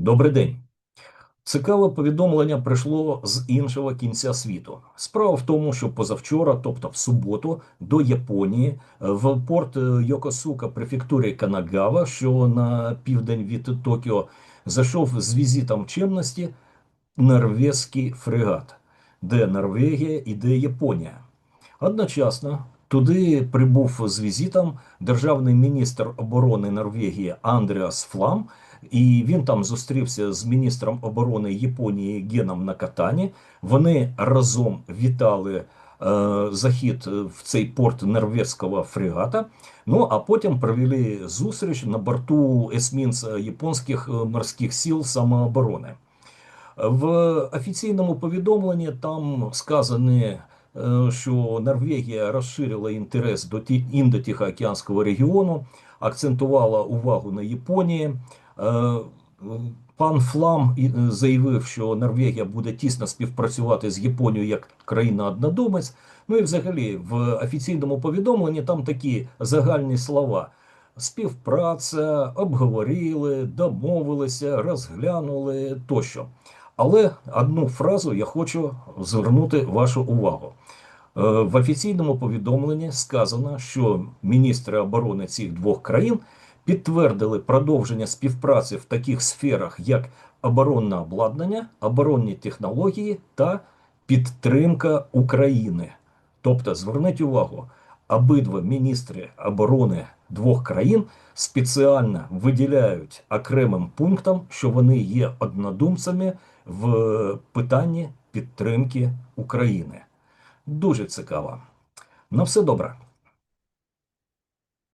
Добрий день. Цікаве повідомлення прийшло з іншого кінця світу. Справа в тому, що позавчора, тобто в суботу, до Японії е, в порт е, Йокосука префектурі Канагава, що на південь від Токіо, зайшов з візитом чемності норвезький фрегат, де Норвегія і де Японія. Одночасно туди прибув з візитом державний міністр оборони Норвегії Андріас Флам, і він там зустрівся з міністром оборони Японії Геном Накатані. Вони разом вітали е, захід в цей порт норвезького фрегата. Ну а потім провели зустріч на борту есмінця японських е, морських сил самооборони. В офіційному повідомленні там сказано, е, що Норвегія розширила інтерес до індотихоокеанського регіону, акцентувала увагу на Японії. Е, Пан Флам е, заявив, що Норвегія буде тісно співпрацювати з Японією як країна-однодумець. Ну і взагалі в офіційному повідомленні там такі загальні слова. Співпраця, обговорили, домовилися, розглянули тощо. Але одну фразу я хочу звернути вашу увагу. Е, В офіційному повідомленні сказано, що міністри оборони цих двох країн підтвердили продовження співпраці в таких сферах, як оборонне обладнання, оборонні технології та підтримка України. Тобто, зверніть увагу, обидва міністри оборони двох країн спеціально виділяють окремим пунктом, що вони є однодумцями в питанні підтримки України. Дуже цікаво. На все добре.